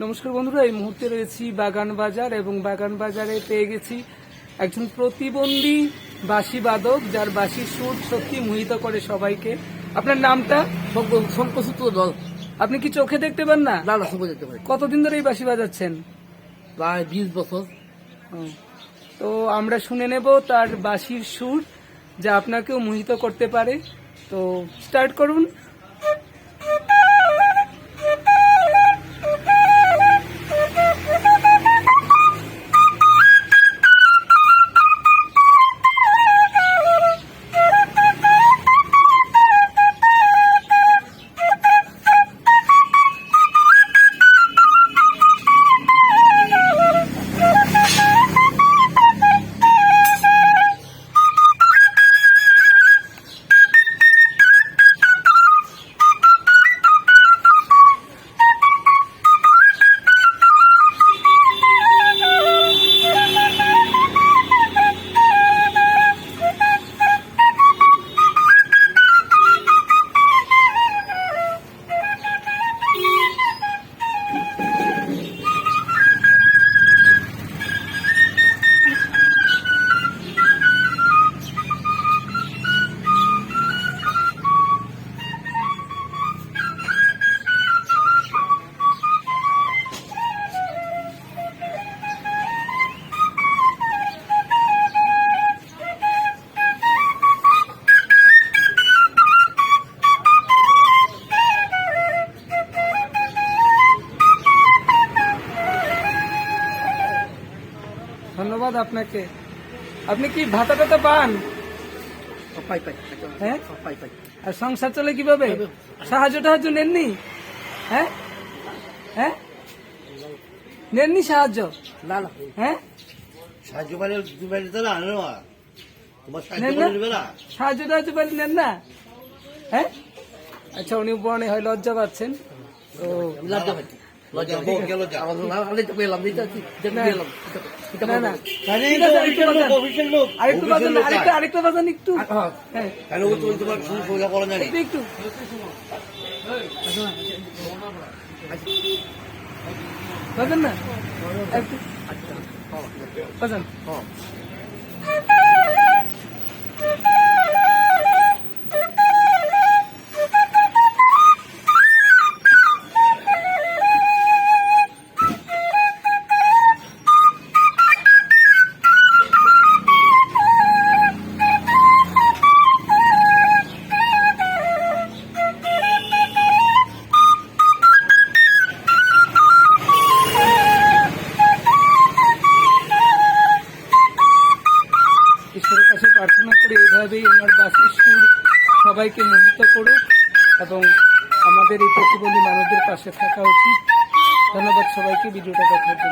নমস্কার বন্ধুরা এই মুহূর্তে রয়েছি বাগান বাজার এবং বাগান বাজারে পেয়ে গেছি একজন প্রতিবন্ধী বাঁশি বাদক যার বাঁশির সুর সত্যি মোহিত করে সবাইকে। আপনার নামটা? সংকোচিত দল। আপনি কি চোখে দেখতে পান না? না না সংকোচ যেতে পারে কতদিন ধরে এই বাঁশি বাজাচ্ছেন? প্রায় বিশ বছর। তো আমরা শুনে নেব তার বাঁশির সুর যা আপনাকেও মোহিত করতে পারে। তো স্টার্ট করুন। ধন্যবাদ আপনাকে। আপনি কি ভাতা টাতা পান? সব পাই পাই হ্যাঁ? পাই পাই। আর সংসার চলে কীভাবে? সাহায্য টাহায্য নেননি? হ্যাঁ? হ্যাঁ? নেননি সাহায্য? না না। হ্যাঁ? সাহায্য পাইলে তুমি পাইলে তো না তোমার সাহায্য টাহায্য পারি নেন না? হ্যাঁ? আচ্ছা উনি বনে হয় লজ্জা পাচ্ছেন। তো লজ্জা পাচ্ছি। আরেকটু বাজান। একটু হ্যাঁ হ্যাঁ বাজান না বাজান ঈশ্বরের কাছে প্রার্থনা করে এইভাবেই ওনার বাস স্কুল সবাইকে মোহিত করুক এবং আমাদের এই প্রতিবন্ধী মানুষদের পাশে থাকা উচিত। ধন্যবাদ সবাইকে, ভিডিওটা দেখার জন্য।